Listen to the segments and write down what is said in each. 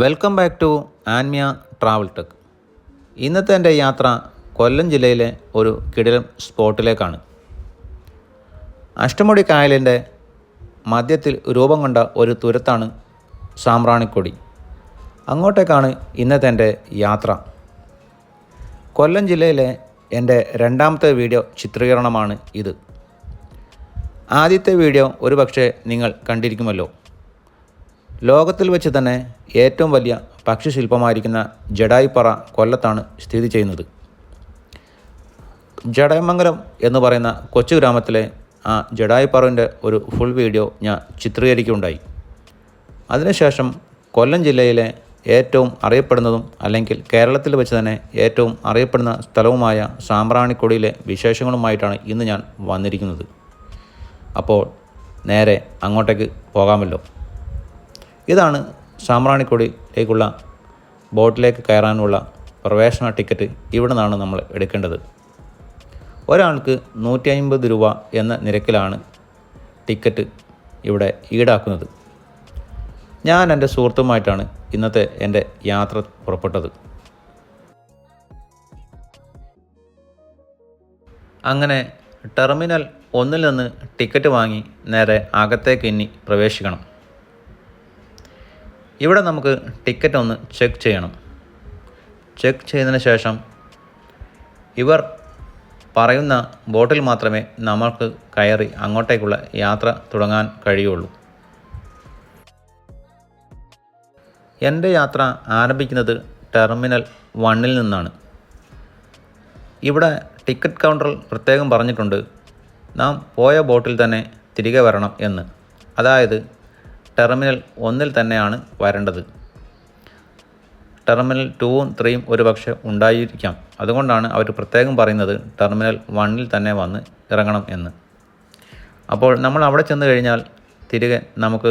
Welcome back to Anmiya travel tech ഇന്നത്തെ എന്റെ യാത്ര കൊല്ലം ജില്ലയിലെ ഒരു കിടിലം സ്പോട്ടിലേക്കാണ്. അഷ്ടമുടി കായലിന്റെ മധ്യത്തിൽ രൂപം കൊണ്ട ഒരു തുരത്താണ് സാമ്പ്രാണിക്കൊടി അങ്ങോട്ടേക്കാണ് ഇന്നത്തെ എന്റെ യാത്ര. കൊല്ലം ജില്ലയിലെ എന്റെ രണ്ടാമത്തെ വീഡിയോ ചിത്രീകരണമാണ് ഇത്. ആദ്യത്തെ വീഡിയോ ഒരുപക്ഷെ നിങ്ങൾ കണ്ടിരിക്കുമല്ലോ. ലോകത്തിൽ വെച്ച് തന്നെ ഏറ്റവും വലിയ പക്ഷിശില്പമായിരിക്കുന്ന ജഡായിപ്പറ കൊല്ലത്താണ് സ്ഥിതി ചെയ്യുന്നത്. ജഡയമംഗലം എന്ന് പറയുന്ന കൊച്ചു ഗ്രാമത്തിലെ ആ ജഡായിപ്പറവിന്റെ ഒരു ഫുൾ വീഡിയോ ഞാൻ ചിത്രീകരിക്കുകയുണ്ടായി. അതിനുശേഷം കൊല്ലം ജില്ലയിലെ ഏറ്റവും അറിയപ്പെടുന്നതും അല്ലെങ്കിൽ കേരളത്തിൽ വെച്ച് തന്നെ ഏറ്റവും അറിയപ്പെടുന്ന സ്ഥലവുമായ സാമ്പ്രാണിക്കൊടിയിലെ വിശേഷങ്ങളുമായിട്ടാണ് ഇന്ന് ഞാൻ വന്നിരിക്കുന്നത്. അപ്പോൾ നേരെ അങ്ങോട്ടേക്ക് പോകാമല്ലോ. ഇതാണ് സാമ്പ്രാണിക്കൊടിയിലേക്കുള്ള ബോട്ടിലേക്ക് കയറാനുള്ള പ്രവേശന ടിക്കറ്റ് ഇവിടെ നിന്നാണ് നമ്മൾ എടുക്കേണ്ടത്. ഒരാൾക്ക് നൂറ്റി അൻപത് രൂപ എന്ന നിരക്കിലാണ് ടിക്കറ്റ് ഇവിടെ ഈടാക്കുന്നത്. ഞാൻ എന്റെ സുഹൃത്തുമായിട്ടാണ് ഇന്നത്തെ എന്റെ യാത്ര പുറപ്പെട്ടത്. അങ്ങനെ ടെർമിനൽ ഒന്നിൽ നിന്ന് ടിക്കറ്റ് വാങ്ങി നേരെ അകത്തേക്ക് ഇനി പ്രവേശിക്കണം. ഇവിടെ നമുക്ക് ടിക്കറ്റ് ഒന്ന് ചെക്ക് ചെയ്യണം. ചെക്ക് ചെയ്തതിന് ശേഷം ഇവർ പറയുന്ന ബോട്ടിൽ മാത്രമേ നമുക്ക് കയറി അങ്ങോട്ടേക്കുള്ള യാത്ര തുടങ്ങാൻ കഴിയുള്ളൂ. എന്റെ യാത്ര ആരംഭിക്കുന്നത് ടെർമിനൽ വണ്ണിൽ നിന്നാണ്. ഇവിടെ ടിക്കറ്റ് കൗണ്ടറിൽ പ്രത്യേകം പറഞ്ഞിട്ടുണ്ട്. നാം പോയ ബോട്ടിൽ തന്നെ തിരികെ വരണം എന്ന്. അതായത് ടെർമിനൽ ഒന്നിൽ തന്നെയാണ് വരേണ്ടത്. ടെർമിനൽ ടൂവും ത്രീയും ഒരു പക്ഷേ ഉണ്ടായിരിക്കാം. അതുകൊണ്ടാണ് അവർ പ്രത്യേകം പറയുന്നത് ടെർമിനൽ വണ്ണിൽ തന്നെ വന്ന് ഇറങ്ങണം എന്ന്. അപ്പോൾ നമ്മൾ അവിടെ ചെന്ന് കഴിഞ്ഞാൽ തിരികെ നമുക്ക്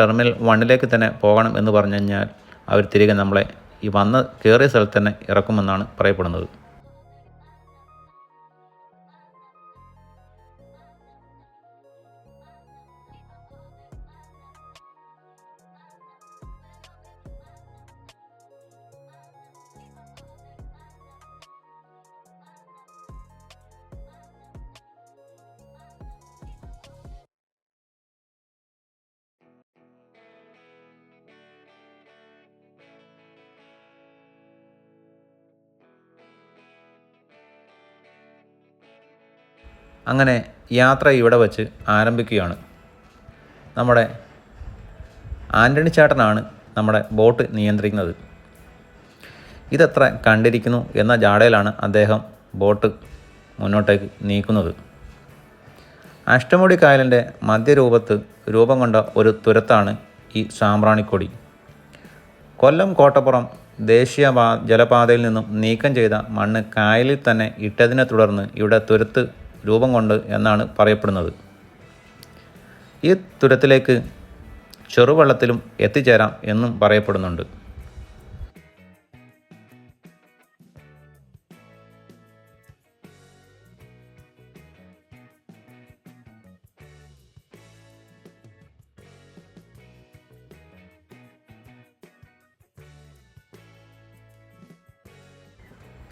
ടെർമിനൽ വണ്ണിലേക്ക് തന്നെ പോകണം എന്ന് പറഞ്ഞു കഴിഞ്ഞാൽ അവർ തിരികെ നമ്മളെ ഈ വന്ന് കയറിയ സ്ഥലത്ത് തന്നെ ഇറക്കുമെന്നാണ് പറയപ്പെടുന്നത്. അങ്ങനെ യാത്ര ഇവിടെ വച്ച് ആരംഭിക്കുകയാണ്. നമ്മുടെ ആന്റണി ചേട്ടനാണ് നമ്മുടെ ബോട്ട് നിയന്ത്രിക്കുന്നത്. ഇതെത്ര കണ്ടിരിക്കുന്നു എന്ന ജാടയിലാണ് അദ്ദേഹം ബോട്ട് മുന്നോട്ടേക്ക് നീക്കുന്നത്. അഷ്ടമുടി കായലിന്റെ മധ്യരൂപത്ത് രൂപം കൊണ്ട ഒരു തുരത്താണ് ഈ സാമ്പ്രാണിക്കൊടി. കൊല്ലം കോട്ടപ്പുറം ദേശീയ ജലപാതയിൽ നിന്നും നീക്കം ചെയ്ത മണ്ണ് കായലിൽ തന്നെ ഇട്ടതിനെ തുടർന്ന് ഇവിടെ തുരത്ത് രൂപം കൊണ്ട് എന്നാണ് പറയപ്പെടുന്നത്. ഈ തുരത്തിലേക്ക് ചെറുവെള്ളത്തിലും എത്തിച്ചേരാം എന്നും പറയപ്പെടുന്നുണ്ട്.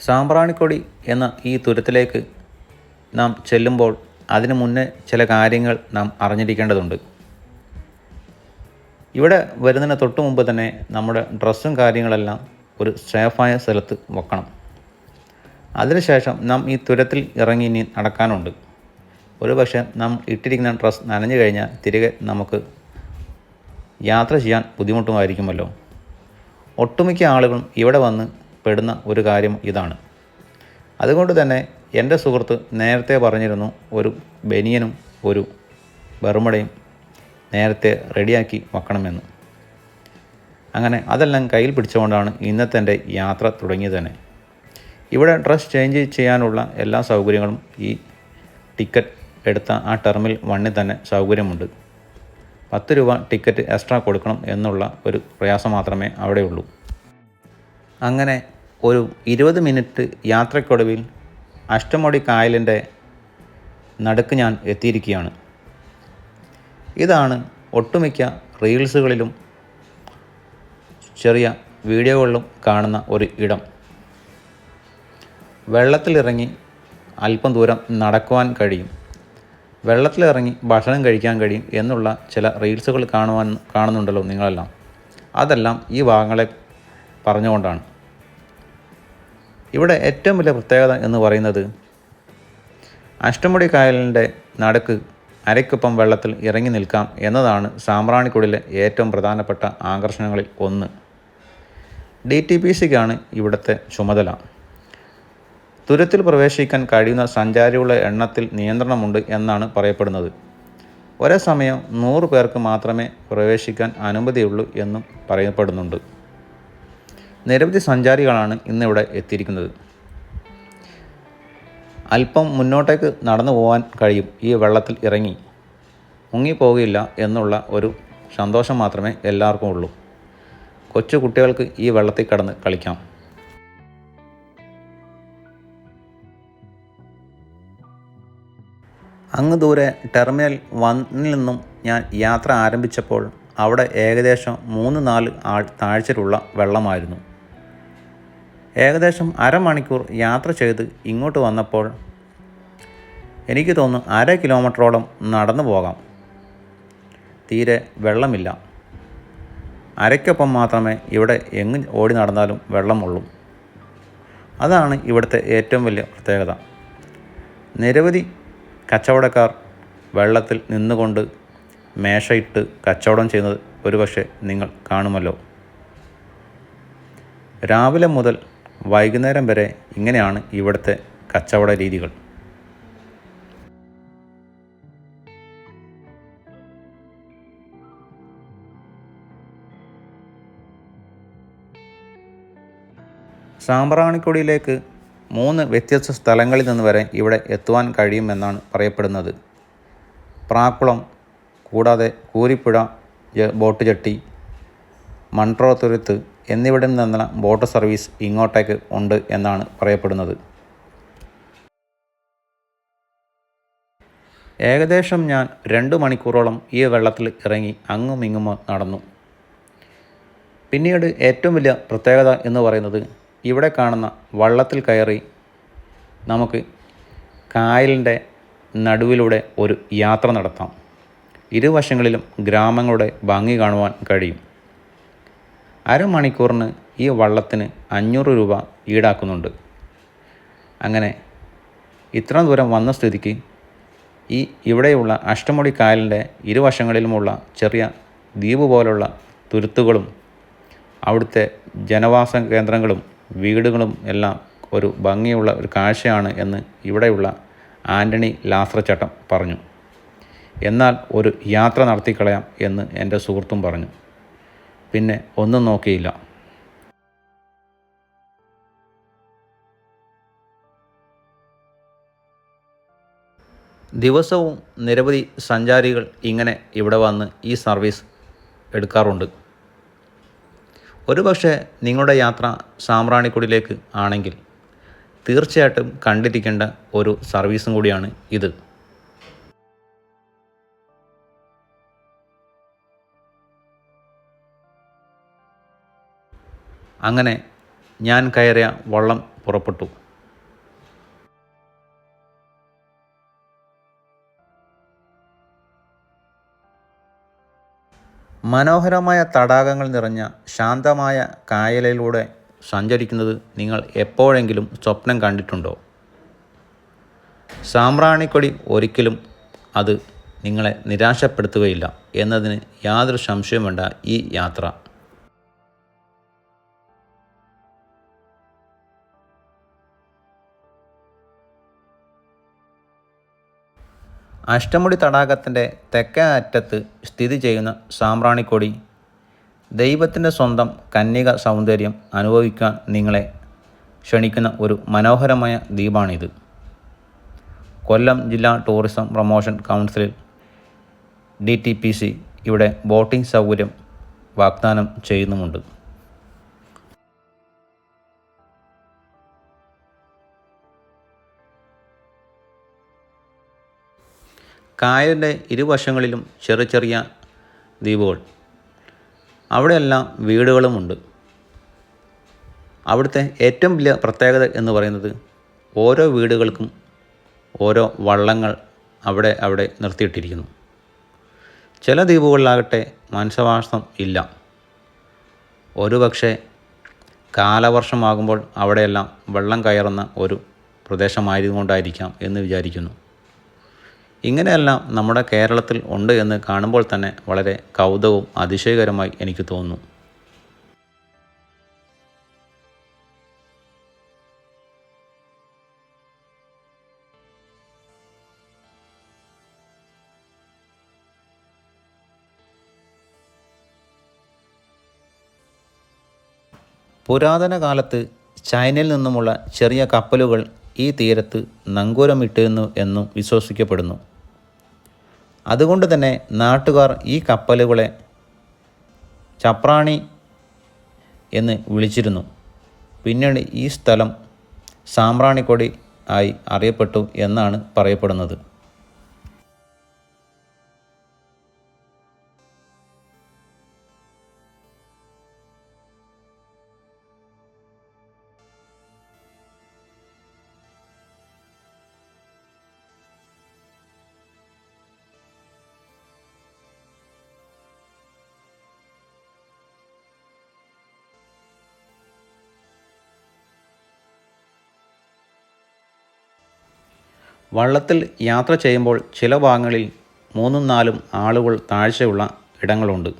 സാമ്പ്രാണിക്കൊടി എന്ന ഈ തുരത്തിലേക്ക് നാം ചെല്ലുമ്പോൾ അതിനു മുന്നേ ചില കാര്യങ്ങൾ നാം അറിഞ്ഞിരിക്കേണ്ടതുണ്ട്. ഇവിടെ വരുന്നതിന് തൊട്ട് മുമ്പ് തന്നെ നമ്മുടെ ഡ്രസ്സും കാര്യങ്ങളെല്ലാം ഒരു സേഫായ സ്ഥലത്ത് വെക്കണം. അതിനുശേഷം നാം ഈ തുരത്തിൽ ഇറങ്ങി ഇനി നടക്കാനുണ്ട്. ഒരു പക്ഷേ നാം ഇട്ടിരിക്കുന്ന ഡ്രസ്സ് നനഞ്ഞു കഴിഞ്ഞാൽ തിരികെ നമുക്ക് യാത്ര ചെയ്യാൻ ബുദ്ധിമുട്ടുമായിരിക്കുമല്ലോ. ഒട്ടുമിക്ക ആളുകളും ഇവിടെ വന്ന് പെടുന്ന ഒരു കാര്യം ഇതാണ്. അതുകൊണ്ട് തന്നെ എന്റെ സുഹൃത്ത് നേരത്തെ പറഞ്ഞിരുന്നു ഒരു ബനിയനും ഒരു ബർമടയും നേരത്തെ റെഡിയാക്കി വെക്കണമെന്ന്. അങ്ങനെ അതെല്ലാം കയ്യിൽ പിടിച്ചുകൊണ്ടാണ് ഇന്നത്തെ എന്റെ യാത്ര തുടങ്ങിയത് തന്നെ. ഇവിടെ ഡ്രസ് ചേഞ്ച് ചെയ്യാനുള്ള എല്ലാ സൗകര്യങ്ങളും ഈ ടിക്കറ്റ് എടുത്ത ആ ടെർമിൽ വണ്ണിൽ തന്നെ സൗകര്യമുണ്ട്. പത്ത് രൂപ ടിക്കറ്റ് എക്സ്ട്രാ കൊടുക്കണം എന്നുള്ള ഒരു പ്രയാസം മാത്രമേ അവിടെയുള്ളൂ. അങ്ങനെ ഒരു ഇരുപത് മിനിറ്റ് യാത്രയ്ക്കൊടുവിൽ അഷ്ടമുടി കായലിന്റെ നടുക്ക് ഞാൻ എത്തിയിരിക്കുകയാണ്. ഇതാണ് ഒട്ടുമിക്ക റീൽസുകളിലും ചെറിയ വീഡിയോകളിലും കാണുന്ന ഒരു ഇടം. വെള്ളത്തിലിറങ്ങി അല്പം ദൂരം നടക്കുവാൻ കഴിയും. വെള്ളത്തിലിറങ്ങി ഭക്ഷണം കഴിക്കാൻ കഴിയും എന്നുള്ള ചില റീൽസുകൾ കാണുവാൻ കാണുന്നുണ്ടല്ലോ നിങ്ങളെല്ലാം. അതെല്ലാം ഈ ഭാഗങ്ങളെ പറഞ്ഞുകൊണ്ടാണ്. ഇവിടെ ഏറ്റവും വലിയ പ്രത്യേകത എന്ന് പറയുന്നത് അഷ്ടമുടി കായലിന്റെ നടുക്ക് അരയ്ക്കൊപ്പം വെള്ളത്തിൽ ഇറങ്ങി നിൽക്കാം എന്നതാണ് സാമ്പ്രാണിക്കുടിലെ ഏറ്റവും പ്രധാനപ്പെട്ട ആകർഷണങ്ങളിൽ ഒന്ന്. ഡി ടി പി സിക്കാണ് ഇവിടുത്തെ ചുമതല. തുരത്തിൽ പ്രവേശിക്കാൻ കഴിയുന്ന സഞ്ചാരികളുടെ എണ്ണത്തിൽ നിയന്ത്രണമുണ്ട് എന്നാണ് പറയപ്പെടുന്നത്. ഒരേ സമയം നൂറ് പേർക്ക് മാത്രമേ പ്രവേശിക്കാൻ അനുമതിയുള്ളൂ എന്നും പറയപ്പെടുന്നുണ്ട്. നിരവധി സഞ്ചാരികളാണ് ഇന്നിവിടെ എത്തിയിരിക്കുന്നത്. അല്പം മുന്നോട്ടേക്ക് നടന്നു പോകാൻ കഴിയും ഈ വെള്ളത്തിൽ ഇറങ്ങി. മുങ്ങിപ്പോകില്ല എന്നുള്ള ഒരു സന്തോഷം മാത്രമേ എല്ലാവർക്കും ഉള്ളൂ. കൊച്ചു കുട്ടികൾക്ക് ഈ വെള്ളത്തിൽ കടന്ന് കളിക്കാം. അങ്ങ് ദൂരെ ടെർമിനൽ വണ്ണിൽ നിന്നും ഞാൻ യാത്ര ആരംഭിച്ചപ്പോൾ അവിടെ ഏകദേശം മൂന്ന് നാല് ആൾ താഴ്ചയിലുള്ള വെള്ളമായിരുന്നു. ഏകദേശം അരമണിക്കൂർ യാത്ര ചെയ്ത് ഇങ്ങോട്ട് വന്നപ്പോൾ എനിക്ക് തോന്നുന്നു അര കിലോമീറ്ററോളം നടന്നു പോകാം. തീരെ വെള്ളമില്ല. അരയ്ക്കൊപ്പം മാത്രമേ ഇവിടെ എങ്ങും ഓടി നടന്നാലും വെള്ളമുള്ളൂ. അതാണ് ഇവിടുത്തെ ഏറ്റവും വലിയ പ്രത്യേകത. നിരവധി കച്ചവടക്കാർ വെള്ളത്തിൽ നിന്നുകൊണ്ട് മേശയിട്ട് കച്ചവടം ചെയ്യുന്നത് ഒരുപക്ഷെ നിങ്ങൾ കാണുമല്ലോ. രാവിലെ മുതൽ വൈകുന്നേരം വരെ ഇങ്ങനെയാണ് ഇവിടുത്തെ കച്ചവട രീതികൾ. സാമ്പ്രാണിക്കൊടിയിലേക്ക് മൂന്ന് വ്യത്യസ്ത സ്ഥലങ്ങളിൽ നിന്ന് വരെ ഇവിടെ എത്തുവാൻ കഴിയുമെന്നാണ് പറയപ്പെടുന്നത്. പ്രാക്കുളം കൂടാതെ കൂരിപ്പുഴ ബോട്ട് ജെട്ടി മൺട്രോ തുരുത്ത് എന്നിവിടെ നിന്നുള്ള ബോട്ട് സർവീസ് ഇങ്ങോട്ടേക്ക് ഉണ്ട് എന്നാണ് പറയപ്പെടുന്നത്. ഏകദേശം ഞാൻ രണ്ട് മണിക്കൂറോളം ഈ വെള്ളത്തിൽ ഇറങ്ങി അങ്ങും ഇങ്ങും നടന്നു. പിന്നീട് ഏറ്റവും വലിയ പ്രത്യേകത എന്ന് പറയുന്നത് ഇവിടെ കാണുന്ന വള്ളത്തിൽ കയറി നമുക്ക് കായലിന്റെ നടുവിലൂടെ ഒരു യാത്ര നടത്താം. ഇരുവശങ്ങളിലും ഗ്രാമങ്ങളുടെ ഭംഗി കാണുവാൻ കഴിയും. അരമണിക്കൂറിന് ഈ വള്ളത്തിന് അഞ്ഞൂറ് രൂപ ഈടാക്കുന്നുണ്ട്. അങ്ങനെ ഇത്ര ദൂരം വന്ന സ്ഥിതിക്ക് ഈ ഇവിടെയുള്ള അഷ്ടമുടി കായലിന്റെ ഇരുവശങ്ങളിലുമുള്ള ചെറിയ ദ്വീപ് പോലുള്ള തുരുത്തുകളും അവിടുത്തെ ജനവാസ കേന്ദ്രങ്ങളും വീടുകളും എല്ലാം ഒരു ഭംഗിയുള്ള ഒരു കാഴ്ചയാണ് എന്ന് ഇവിടെയുള്ള ആന്റണി ലാസ്രച്ചട്ടം പറഞ്ഞു. എന്നാൽ ഒരു യാത്ര നടത്തിക്കളയാം എന്ന് എന്റെ സുഹൃത്തും പറഞ്ഞു. പിന്നെ ഒന്നും നോക്കിയില്ല. ദിവസവും നിരവധി സഞ്ചാരികൾ ഇങ്ങനെ ഇവിടെ വന്ന് ഈ സർവീസ് എടുക്കാറുണ്ട്. ഒരുപക്ഷെ നിങ്ങളുടെ യാത്ര സാമ്പ്രാണിക്കുടിയിലേക്ക് ആണെങ്കിൽ തീർച്ചയായിട്ടും കണ്ടിരിക്കേണ്ട ഒരു സർവീസും കൂടിയാണ് ഇത്. അങ്ങനെ ഞാൻ കയറിയ വള്ളം പുറപ്പെട്ടു. മനോഹരമായ തടാകങ്ങൾ നിറഞ്ഞ ശാന്തമായ കായലിലൂടെ സഞ്ചരിക്കുന്നത് നിങ്ങൾ എപ്പോഴെങ്കിലും സ്വപ്നം കണ്ടിട്ടുണ്ടോ? സാമ്പ്രാണിക്കൊടി ഒരിക്കലും അത് നിങ്ങളെ നിരാശപ്പെടുത്തുകയില്ല എന്നതിന് യാതൊരു സംശയം വേണ്ട ഈ യാത്ര. അഷ്ടമുടി തടാകത്തിന്റെ തെക്കേ അറ്റത്ത് സ്ഥിതി ചെയ്യുന്ന സാമ്പ്രാണിക്കൊടി. ദൈവത്തിന്റെ സ്വന്തം കന്യക സൗന്ദര്യം അനുഭവിക്കാൻ നിങ്ങളെ ക്ഷണിക്കുന്ന ഒരു മനോഹരമായ ദ്വീപാണിത്. കൊല്ലം ജില്ലാ ടൂറിസം പ്രൊമോഷൻ കൗൺസിലിൽ ഡി ടി പി സി ഇവിടെ ബോട്ടിംഗ് സൗകര്യം വാഗ്ദാനം ചെയ്യുന്നുമുണ്ട്. കായലിന്റെ ഇരുവശങ്ങളിലും ചെറിയ ചെറിയ ദ്വീപുകൾ. അവിടെയെല്ലാം വീടുകളുമുണ്ട്. അവിടുത്തെ ഏറ്റവും വലിയ പ്രത്യേകത എന്ന് പറയുന്നത് ഓരോ വീടുകൾക്കും ഓരോ വള്ളങ്ങൾ അവിടെ അവിടെ നിർത്തിയിട്ടിരിക്കുന്നു. ചില ദ്വീപുകളിലാകട്ടെ മനുഷ്യവാസം ഇല്ല. ഒരു പക്ഷേ കാലവർഷമാകുമ്പോൾ അവിടെയെല്ലാം വെള്ളം കയറുന്ന ഒരു പ്രദേശമായതുകൊണ്ടായിരിക്കാം എന്ന് വിചാരിക്കുന്നു. ഇങ്ങനെയെല്ലാം നമ്മുടെ കേരളത്തിൽ ഉണ്ട് എന്ന് കാണുമ്പോൾ തന്നെ വളരെ കൗതുകവും അതിശയകരമായി എനിക്ക് തോന്നുന്നു. പുരാതന കാലത്ത് ചൈനയിൽ നിന്നുമുള്ള ചെറിയ കപ്പലുകൾ ഈ തീരത്ത് നങ്കൂരമിട്ടിരുന്നു എന്നും വിശ്വസിക്കപ്പെടുന്നു. അതുകൊണ്ട് തന്നെ നാട്ടുകാർ ഈ കപ്പലുകളെ ചപ്രാണി എന്ന് വിളിച്ചിരുന്നു. പിന്നീട് ഈ സ്ഥലം സാമ്പ്രാണിക്കൊടി ആയി അറിയപ്പെട്ടു എന്നാണ് പറയപ്പെടുന്നത്. വള്ളത്തിൽ യാത്ര ചെയ്യുമ്പോൾ ചില ഭാഗങ്ങളിൽ മൂന്നും നാലും ആളുകൾ താഴ്ചയുള്ള ഇടങ്ങളുണ്ട്.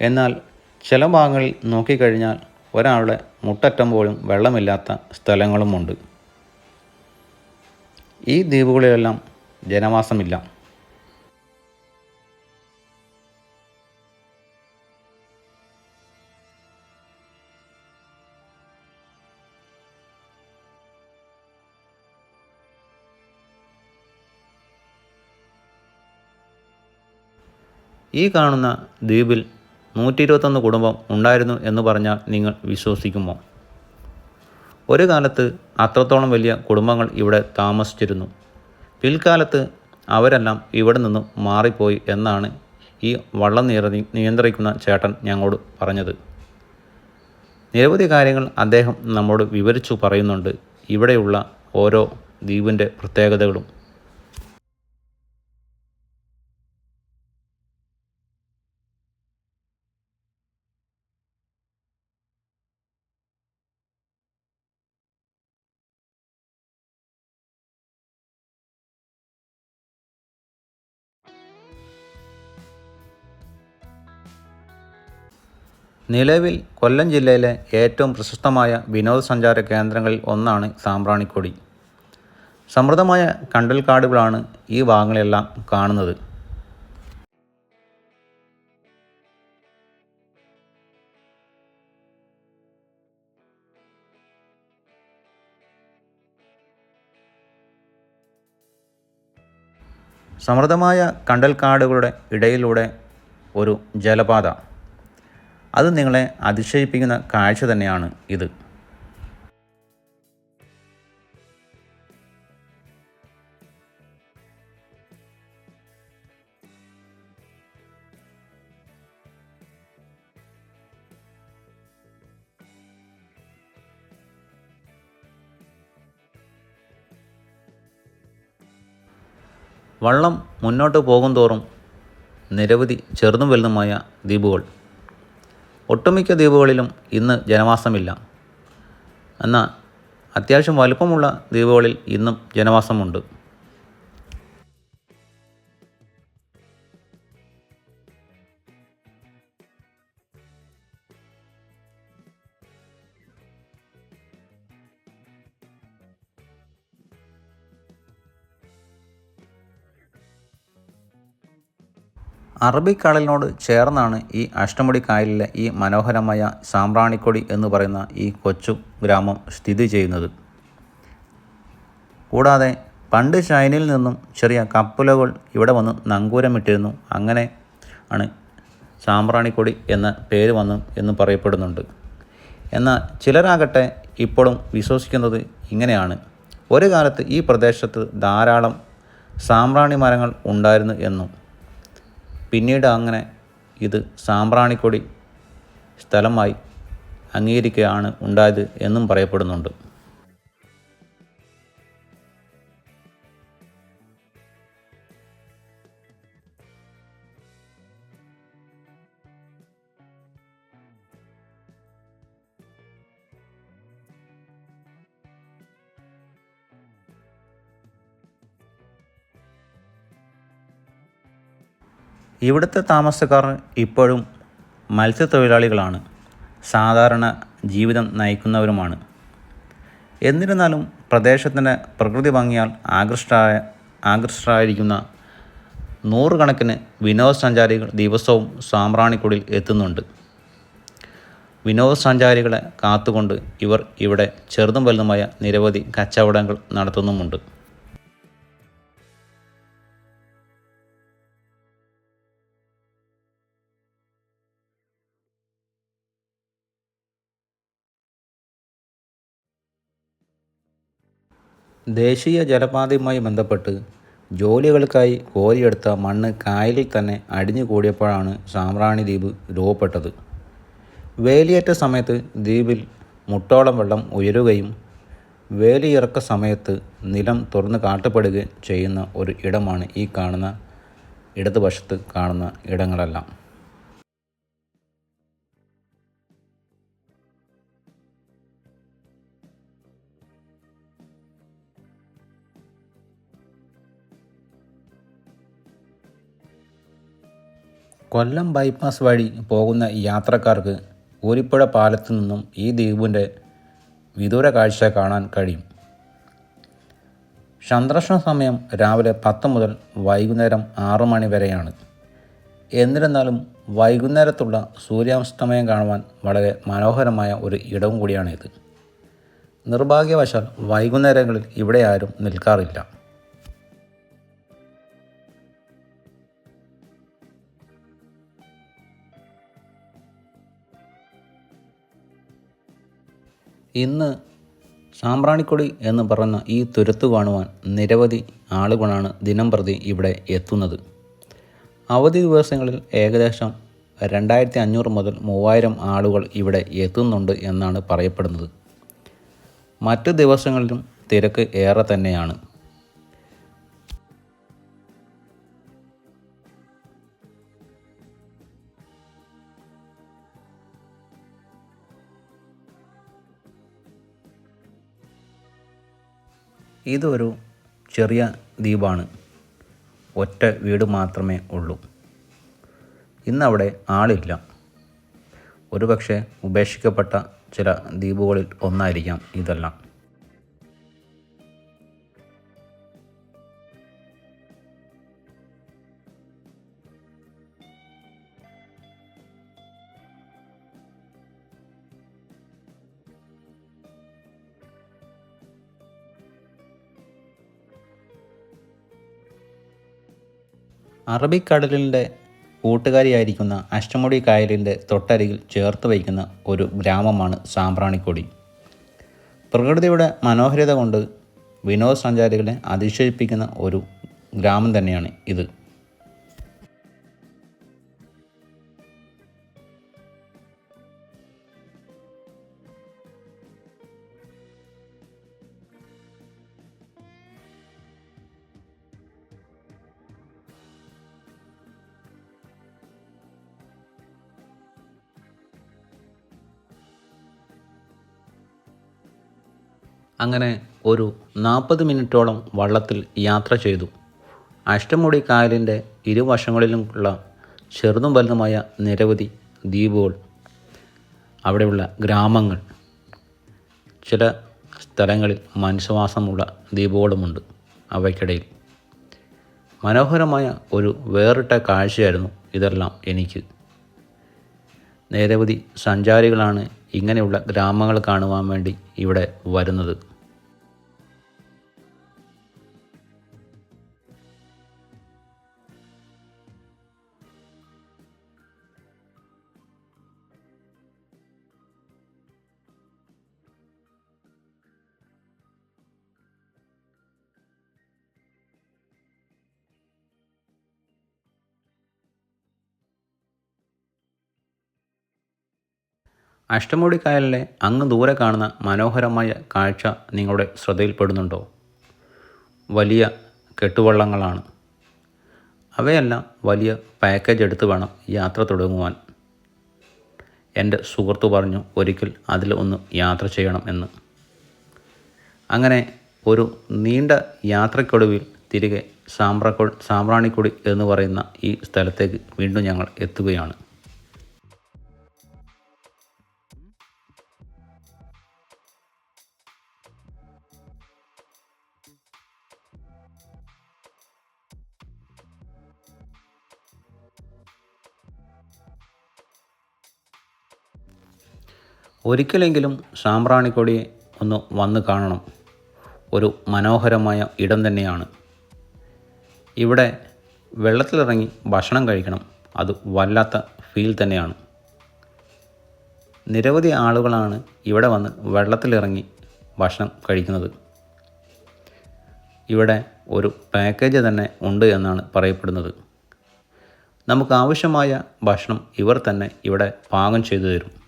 എന്നാൽ ചില ഭാഗങ്ങളിൽ നോക്കിക്കഴിഞ്ഞാൽ ഒരാളുടെ മുട്ടറ്റം പോലും വെള്ളമില്ലാത്ത സ്ഥലങ്ങളുമുണ്ട്. ഈ ദ്വീപുകളിലെല്ലാം ജനവാസമില്ല. ഈ കാണുന്ന ദ്വീപിൽ നൂറ്റി ഇരുപത്തൊന്ന് കുടുംബം ഉണ്ടായിരുന്നു എന്ന് പറഞ്ഞാൽ നിങ്ങൾ വിശ്വസിക്കുമോ? ഒരു കാലത്ത് അത്രത്തോളം വലിയ കുടുംബങ്ങൾ ഇവിടെ താമസിച്ചിരുന്നു. പിൽക്കാലത്ത് അവരെല്ലാം ഇവിടെ നിന്നും മാറിപ്പോയി എന്നാണ് ഈ വള്ളം നിയന്ത്രി നിയന്ത്രിക്കുന്ന ചേട്ടൻ ഞങ്ങളോട് പറഞ്ഞത്. നിരവധി കാര്യങ്ങൾ അദ്ദേഹം നമ്മോട് വിവരിച്ചു പറയുന്നുണ്ട്. ഇവിടെയുള്ള ഓരോ ദ്വീപിന്റെ പ്രത്യേകതകളും. നിലവിൽ കൊല്ലം ജില്ലയിലെ ഏറ്റവും പ്രശസ്തമായ വിനോദസഞ്ചാര കേന്ദ്രങ്ങളിൽ ഒന്നാണ് സാമ്പ്രാണിക്കൊടി. സമൃദ്ധമായ കണ്ടൽക്കാടുകളാണ് ഈ ഭാഗങ്ങളെല്ലാം കാണുന്നത്. സമൃദ്ധമായ കണ്ടൽക്കാടുകളുടെ ഇടയിലൂടെ ഒരു ജലപാത. അത് നിങ്ങളെ അതിശയിപ്പിക്കുന്ന കാഴ്ച തന്നെയാണ് ഇത്. വള്ളം മുന്നോട്ട് പോകുന്തോറും നിരവധി ചെറുതും വലുതുമായ ദ്വീപുകൾ ഒട്ടുമിക്ക ദ്വീപുകളിലും ഇന്ന് ജനവാസമില്ല. എന്നാൽ അത്യാവശ്യം വലുപ്പമുള്ള ദ്വീപുകളിൽ ഇന്നും ജനവാസമുണ്ട്. അറബിക്കടലിനോട് ചേർന്നാണ് ഈ അഷ്ടമുടി കായലിലെ ഈ മനോഹരമായ സാമ്പ്രാണിക്കൊടി എന്ന് പറയുന്ന ഈ കൊച്ചു ഗ്രാമം സ്ഥിതി ചെയ്യുന്നത്. കൂടാതെ പണ്ട് ചൈനയിൽ നിന്നും ചെറിയ കപ്പലുകൾ ഇവിടെ വന്ന് നങ്കൂരമിട്ടിരുന്നു. അങ്ങനെ ആണ് സാമ്പ്രാണിക്കൊടി എന്ന പേര് വന്നു എന്ന് പറയപ്പെടുന്നുണ്ട്. എന്നാൽ ചിലരാകട്ടെ ഇപ്പോഴും വിശ്വസിക്കുന്നത് ഇങ്ങനെയാണ്. ഒരു കാലത്ത് ഈ പ്രദേശത്ത് ധാരാളം സാമ്പ്രാണി മരങ്ങൾ ഉണ്ടായിരുന്നു എന്നും പിന്നീട് അങ്ങനെ ഇത് സാമ്പ്രാണിക്കൊടി സ്ഥലമായി അംഗീകരിക്കുകയാണ് ഉണ്ടായത് എന്നും പറയപ്പെടുന്നുണ്ട്. ഇവിടുത്തെ താമസക്കാർ ഇപ്പോഴും മത്സ്യത്തൊഴിലാളികളാണ്. സാധാരണ ജീവിതം നയിക്കുന്നവരുമാണ്. എന്നിരുന്നാലും പ്രദേശത്തിന്റെ പ്രകൃതി ഭംഗിയാൽ ആകൃഷ്ടരായ ആകൃഷ്ടരായിരിക്കുന്ന നൂറുകണക്കിന് വിനോദസഞ്ചാരികൾ ദിവസവും സാമ്പ്രാണിക്കുടിൽ എത്തുന്നുണ്ട്. വിനോദസഞ്ചാരികളെ കാത്തുകൊണ്ട് ഇവർ ഇവിടെ ചെറുതും വലുതുമായ നിരവധി കച്ചവടങ്ങൾ നടത്തുന്നുമുണ്ട്. ദേശീയ ജലപാതയുമായി ബന്ധപ്പെട്ട് ജോലികൾക്കായി കോരിയെടുത്ത മണ്ണ് കായലിൽ തന്നെ അടിഞ്ഞു കൂടിയപ്പോഴാണ് സാമ്പ്രാണി ദ്വീപ് രൂപപ്പെട്ടത്. വേലിയേറ്റ സമയത്ത് ദ്വീപിൽ മുട്ടോളം വെള്ളം ഉയരുകയും വേലിയിറക്ക സമയത്ത് നിലം തുറന്ന് കാട്ടപ്പെടുകയും ചെയ്യുന്ന ഒരു ഇടമാണ് ഈ കാണുന്ന ഇടതുവശത്ത് കാണുന്ന ഇടങ്ങളെല്ലാം. കൊല്ലം ബൈപ്പാസ് വഴി പോകുന്ന യാത്രക്കാർക്ക് ഊരിപ്പുഴ പാലത്തു നിന്നും ഈ ദ്വീപിന്റെ വിദൂര കാഴ്ച കാണാൻ കഴിയും. സന്ദർശന സമയം രാവിലെ പത്ത് മുതൽ വൈകുന്നേരം ആറു മണി വരെയാണ്. എന്നിരുന്നാലും വൈകുന്നേരത്തുള്ള സൂര്യാസ്തമയം കാണുവാൻ വളരെ മനോഹരമായ ഒരു ഇടവും കൂടിയാണിത്. നിർഭാഗ്യവശാൽ വൈകുന്നേരങ്ങളിൽ ഇവിടെ ആരും നിൽക്കാറില്ല. ഇന്ന് സാമ്പ്രാണിക്കൊടി എന്ന് പറയുന്ന ഈ തുരത്ത് കാണുവാൻ നിരവധി ആളുകളാണ് ദിനം പ്രതി ഇവിടെ എത്തുന്നത്. അവധി ദിവസങ്ങളിൽ ഏകദേശം രണ്ടായിരത്തി അഞ്ഞൂറ് മുതൽ മൂവായിരം ആളുകൾ ഇവിടെ എത്തുന്നുണ്ട് എന്നാണ് പറയപ്പെടുന്നത്. മറ്റ് ദിവസങ്ങളിലും തിരക്ക് ഏറെ തന്നെയാണ്. ഇതൊരു ചെറിയ ദ്വീപാണ്. ഒറ്റ വീട് മാത്രമേ ഉള്ളൂ. ഇന്നവിടെ ആളില്ല. ഒരുപക്ഷെ ഉപേക്ഷിക്കപ്പെട്ട ചില ദ്വീപുകളിൽ ഒന്നായിരിക്കാം ഇതെല്ലാം. അറബിക്കടലിന്റെ കൂട്ടുകാരിയായിരിക്കുന്ന അഷ്ടമുടി കായലിന്റെ തൊട്ടരികിൽ ചേർത്ത് വയ്ക്കുന്ന ഒരു ഗ്രാമമാണ് സാമ്പ്രാണിക്കൊടി. പ്രകൃതിയുടെ മനോഹരിത കൊണ്ട് വിനോദസഞ്ചാരികളെ അതിശയിപ്പിക്കുന്ന ഒരു ഗ്രാമം തന്നെയാണ് ഇത്. അങ്ങനെ ഒരു നാൽപ്പത് മിനിറ്റോളം വള്ളത്തിൽ യാത്ര ചെയ്തു. അഷ്ടമുടി കായലിന്റെ ഇരുവശങ്ങളിലുമുള്ള ചെറുതും വലുതുമായ നിരവധി ദ്വീപുകൾ അവിടെയുള്ള ഗ്രാമങ്ങൾ ചില സ്ഥലങ്ങളിൽ മനുഷ്യവാസമുള്ള ദ്വീപുകളുമുണ്ട് അവയ്ക്കിടയിൽ. മനോഹരമായ ഒരു വേറിട്ട കാഴ്ചയായിരുന്നു ഇതെല്ലാം എനിക്ക്. നിരവധി സഞ്ചാരികളാണ് ഇങ്ങനെയുള്ള ഗ്രാമങ്ങൾ കാണുവാൻ വേണ്ടി ഇവിടെ വരുന്നത്. അഷ്ടമുടി കായലിലെ അങ്ങ് ദൂരെ കാണുന്ന മനോഹരമായ കാഴ്ച നിങ്ങളുടെ ശ്രദ്ധയിൽപ്പെടുന്നുണ്ടോ? വലിയ കെട്ടുവള്ളങ്ങളാണ്. അവയെല്ലാം വലിയ പാക്കേജ് എടുത്ത് വേണം യാത്ര തുടങ്ങുവാൻ. എന്റെ സുഹൃത്തു പറഞ്ഞു ഒരിക്കൽ അതിൽ ഒന്ന് യാത്ര ചെയ്യണം എന്ന്. അങ്ങനെ ഒരു നീണ്ട യാത്രയ്ക്കൊടുവിൽ തിരികെ സാമ്പ്രക്കൊ സാമ്പ്രാണിക്കൊടി എന്ന് പറയുന്ന ഈ സ്ഥലത്തേക്ക് വീണ്ടും ഞങ്ങൾ എത്തുകയാണ്. ഒരിക്കലെങ്കിലും സാമ്പ്രാണിക്കൊടിയെ ഒന്ന് വന്ന് കാണണം. ഒരു മനോഹരമായ ഇടം തന്നെയാണ്. ഇവിടെ വെള്ളത്തിലിറങ്ങി ഭക്ഷണം കഴിക്കണം. അത് വല്ലാത്ത ഫീൽ തന്നെയാണ്. നിരവധി ആളുകളാണ് ഇവിടെ വന്ന് വെള്ളത്തിലിറങ്ങി ഭക്ഷണം കഴിക്കുന്നത്. ഇവിടെ ഒരു പാക്കേജ് തന്നെ ഉണ്ട് എന്നാണ് പറയപ്പെടുന്നത്. നമുക്ക് ആവശ്യമായ ഭക്ഷണം ഇവർ തന്നെ ഇവിടെ പാകം ചെയ്തു തരും.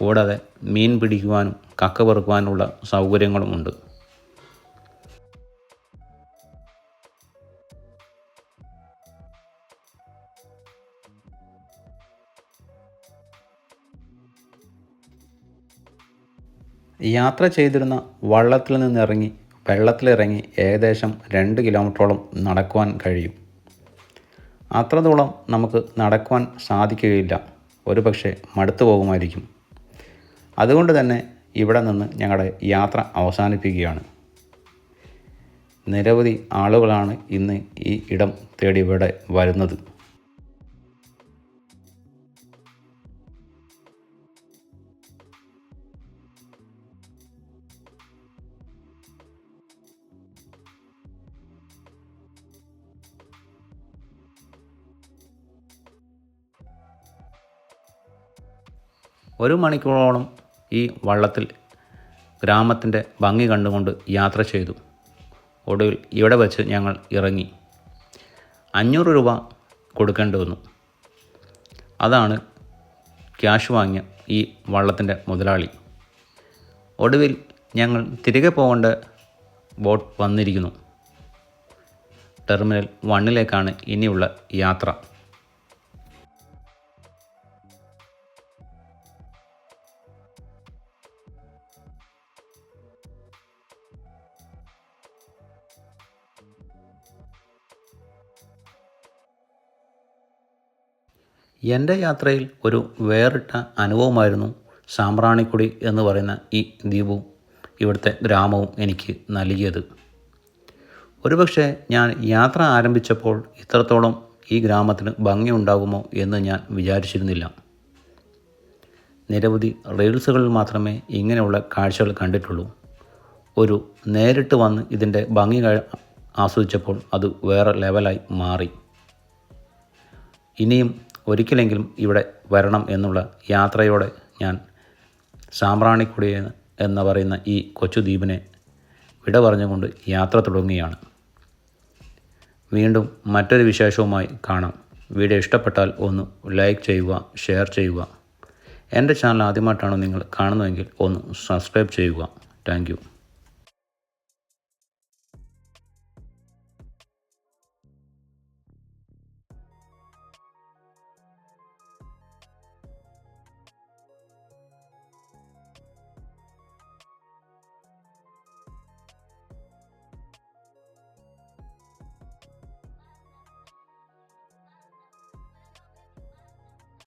കൂടാതെ മീൻ പിടിക്കുവാനും കക്ക പെറുക്കുവാനുള്ള സൗകര്യങ്ങളുമുണ്ട് യാത്ര ചെയ്തിരുന്ന വള്ളത്തിൽ നിന്നിറങ്ങി വെള്ളത്തിലിറങ്ങി ഏകദേശം രണ്ട് കിലോമീറ്ററോളം നടക്കുവാൻ കഴിയും. അത്രത്തോളം നമുക്ക് നടക്കുവാൻ സാധിക്കുകയില്ല. ഒരു പക്ഷേ മടുത്തു പോകുമായിരിക്കും. അതുകൊണ്ട് തന്നെ ഇവിടെ നിന്ന് ഞങ്ങളുടെ യാത്ര അവസാനിപ്പിക്കുകയാണ്. നിരവധി ആളുകളാണ് ഇന്ന് ഈ ഇടം തേടി ഇവിടെ വരുന്നത്. ഒരു മണിക്കൂറോളം ഈ വള്ളത്തിൽ ഗ്രാമത്തിന്റെ ഭംഗി കണ്ടുകൊണ്ട് യാത്ര ചെയ്തു. ഒടുവിൽ ഇവിടെ വെച്ച് ഞങ്ങൾ ഇറങ്ങി. അഞ്ഞൂറ് രൂപ കൊടുക്കേണ്ടി വന്നു. അതാണ് ക്യാഷ് വാങ്ങിയ ഈ വള്ളത്തിന്റെ മുതലാളി. ഒടുവിൽ ഞങ്ങൾ തിരികെ പോകേണ്ട ബോട്ട് വന്നിരിക്കുന്നു. ടെർമിനൽ വണ്ണിലേക്കാണ് ഇനിയുള്ള യാത്ര. എന്റെ യാത്രയിൽ ഒരു വേറിട്ട അനുഭവമായിരുന്നു സാമ്പ്രാണിക്കുടി എന്ന് പറയുന്ന ഈ ദ്വീപും ഇവിടുത്തെ ഗ്രാമവും എനിക്ക് നൽകിയത്. ഒരുപക്ഷെ ഞാൻ യാത്ര ആരംഭിച്ചപ്പോൾ ഇത്രത്തോളം ഈ ഗ്രാമത്തിന് ഭംഗി ഭംഗിയുണ്ടാകുമോ എന്ന് ഞാൻ വിചാരിച്ചിരുന്നില്ല. നിരവധി റീൽസുകളിൽ മാത്രമേ ഇങ്ങനെയുള്ള കാഴ്ചകൾ കണ്ടിട്ടുള്ളൂ. ഒരു നേരിട്ട് വന്ന് ഇതിന്റെ ഭംഗി ആസ്വദിച്ചപ്പോൾ അത് വേറെ ലെവലായി മാറി. ഇനിയും ഒരിക്കലെങ്കിലും ഇവിടെ വരണം എന്നുള്ള യാത്രയോടെ ഞാൻ സാമ്പ്രാണിക്കുടി എന്ന് പറയുന്ന ഈ കൊച്ചു ദ്വീപിനെ വിട പറഞ്ഞുകൊണ്ട് യാത്ര തുടങ്ങുകയാണ്. വീണ്ടും മറ്റൊരു വിശേഷവുമായി കാണാം. വീഡിയോ ഇഷ്ടപ്പെട്ടാൽ ഒന്ന് ലൈക്ക് ചെയ്യുക ഷെയർ ചെയ്യുക. എന്റെ ചാനൽ ആദ്യമായിട്ടാണ് നിങ്ങൾ കാണുന്നതെങ്കിൽ ഒന്ന് സബ്സ്ക്രൈബ് ചെയ്യുക. താങ്ക്